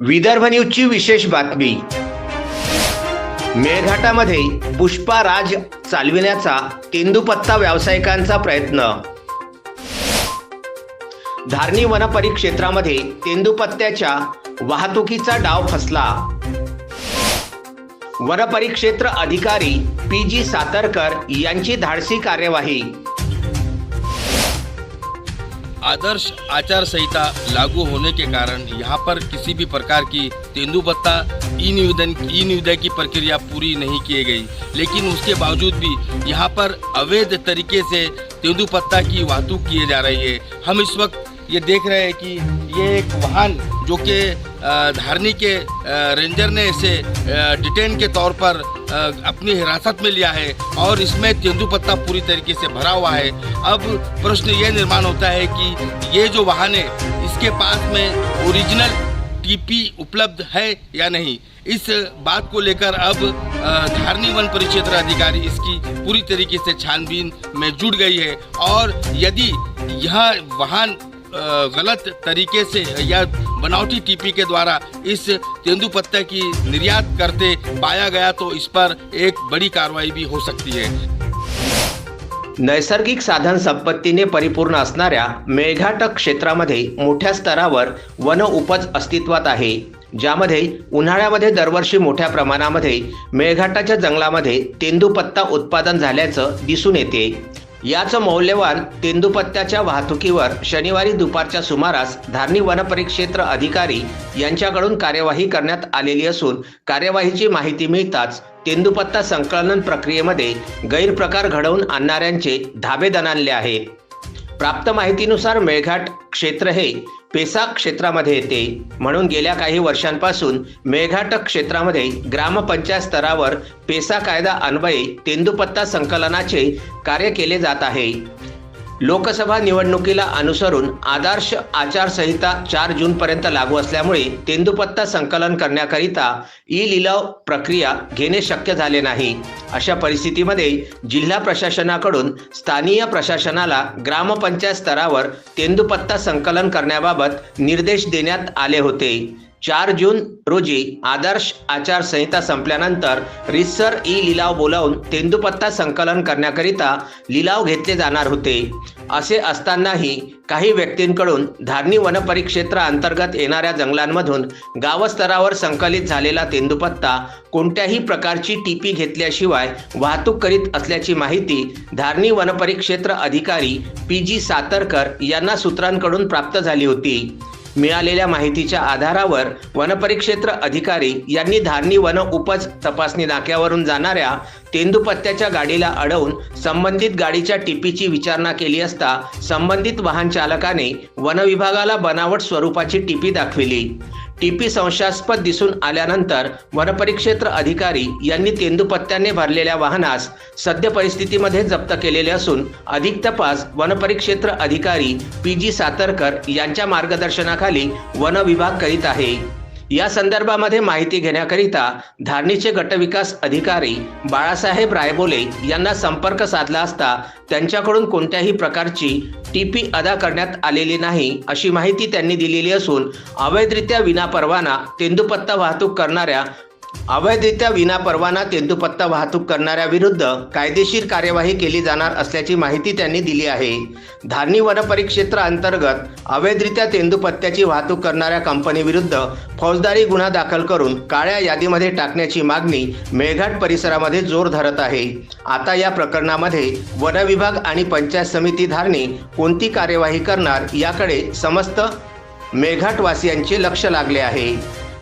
विदर्भ न्यूजची विशेष बातमी. मेळघाटामध्ये पुष्पा राज चालविण्याचा तेंदुपत्ता व्यावसायिकांचा प्रयत्न. धारणी वनपरिक्षेत्रामध्ये तेंदुपत्त्याच्या वाहतुकीचा डाव फसला. वनपरिक्षेत्र अधिकारी पी जी सातरकर यांची धाडसी कार्यवाही. आदर्श आचार संहिता लागू होने के कारण यहाँ पर किसी भी प्रकार की तेंदुपत्ता ई निवेदन ई निविदा की प्रक्रिया पूरी नहीं की गई। लेकिन उसके बावजूद भी यहाँ पर अवैध तरीके से तेंदुपत्ता की वाहतूक किए जा रही है। हम इस वक्त ये देख रहे हैं कि ये एक वाहन जो कि धारनी के रेंजर ने इसे डिटेन के तौर पर अपनी हिरासत में लिया है और इसमें तेंदुपत्ता पूरी तरीके से भरा हुआ है। अब प्रश्न ये निर्माण होता है कि ये जो वाहन है, इसके पास में ओरिजिनल टीपी उपलब्ध है या नहीं? इस बात को लेकर अब धारनी वन परिक्षेत्र अधिकारी इसकी पूरी तरीके से छानबीन में जुट गई है। और यदि यह वाहन गलत तरीके से या बनावटी टीपी के द्वारा इस तेंदुपत्ता की निर्यात करते पाया गया तो इस पर एक बड़ी कार्रवाई भी हो सकती है। नैसर्गिक साधन संपत्तीने परिपूर्ण असणाऱ्या मेळघाट क्षेत्रामध्ये मोठ्या स्तरावर वन उपज अस्तित्वात आहे ज्यामध्ये उन्हाळ्यामध्ये दरवर्षी मोठ्या प्रमाणामध्ये मेळघाटाच्या जंगलामध्ये तेंदूपत्ता उत्पादन झाल्याचं दिसून येते. याच मौल्यवान तेंदुपत्त्याच्या वाहतुकीवर शनिवारी दुपारच्या सुमारास धारणी वनपरिक्षेत्र अधिकारी यांच्याकडून कार्यवाही करण्यात आलेली असून कार्यवाहीची माहिती मिळताच तेंदुपत्ता संकलन प्रक्रियेमध्ये गैरप्रकार घडवून आणणाऱ्यांचे धाबे दणाणले आहेत प्राप्त माहितीनुसार मेळघाट क्षेत्र हे पेसा क्षेत्रामध्ये येते. म्हणून गेल्या काही वर्षांपासून मेळघाट क्षेत्रामध्ये ग्रामपंचायत स्तरावर पेसा कायदा अन्वये तेंदुपत्ता संकलनाचे कार्य केले जात आहे. लोकसभा निवडणुकीला अनुसरून आदर्श आचारसंहिता चार जूनपर्यंत लागू असल्यामुळे तेंदुपत्ता संकलन करण्याकरिता ई लिलाव प्रक्रिया घेणे शक्य झाले नाही. अशा परिस्थितीमध्ये जिल्हा प्रशासनाकडून स्थानीय प्रशासनाला ग्रामपंचायत स्तरावर तेंदुपत्ता संकलन करण्याबाबत निर्देश देण्यात आले होते. चार जून रोजी आदर्श आचारसंहिता संपल्यानंतर रिसर ई लिलाव बोलावून तेंदुपत्ता संकलन करण्याकरिता लिलाव घेतले जाणार होते. असे असतानाही काही व्यक्तींकडून धारणी वनपरिक्षेत्र अंतर्गत येणाऱ्या जंगलांमधून गावस्तरावर संकलित झालेला तेंदुपत्ता कोणत्याही प्रकारची टीपी घेतल्याशिवाय वाहतूक करीत असल्याची माहिती धारणी वनपरिक्षेत्र अधिकारी पी जी सातरकर यांना सूत्रांकडून प्राप्त झाली होती. मिळालेल्या माहितीच्या आधारावर वनपरिक्षेत्र अधिकारी यांनी धारणी वन उपज तपासणी नाक्यावरून जाणाऱ्या तेंदुपत्त्याच्या गाडीला अडवून संबंधित गाडीच्या टिपीची विचारणा केली असता संबंधित वाहन चालकाने वनविभागाला बनावट स्वरूपाची टिपी दाखविली. टीपी संशयास्पद दिसून आल्यानंतर वनपरिक्षेत्र अधिकारी यांनी तेंदुपत्त्याने भरलेल्या वाहनास सद्य परिस्थितीमध्ये जप्त केलेले असून अधिक तपास वनपरिक्षेत्र अधिकारी पी जी सातरकर यांच्या मार्गदर्शनाखाली वन विभाग करीत आहे. या संदर्भामध्ये माहिती घेण्याकरिता धारणीचे गटविकास अधिकारी बाळासाहेब रायबोले यांना संपर्क साधला असता त्यांच्याकडून कोणत्याही प्रकारची टीपी अदा करण्यात आलेली नाही अशी माहिती त्यांनी दिलेली असून अवैधरित्या विनापरवाना तेंदुपत्ता वाहतूक करणाऱ्या अवैधरित्या विनापरवाना तेंदुपत्ता वाहतूक करणाऱ्या विरुद्ध कायदेशीर कार्यवाही केली जाणार असल्याची माहिती त्यांनी दिली आहे. धारणी वनपरिक्षेत्र अंतर्गत अवैधरित्या तेंदुपत्त्याची वाहतूक करणाऱ्या कंपनीविरुद्ध फौजदारी गुन्हा दाखल करून काळ्या यादीमध्ये टाकण्याची मागणी मेळघाट परिसरामध्ये जोर धरत आहे. आता या प्रकरणामध्ये वनविभाग आणि पंचायत समिती धारणी कोणती कार्यवाही करणार याकडे समस्त मेघाटवासियांचे लक्ष लागले आहे.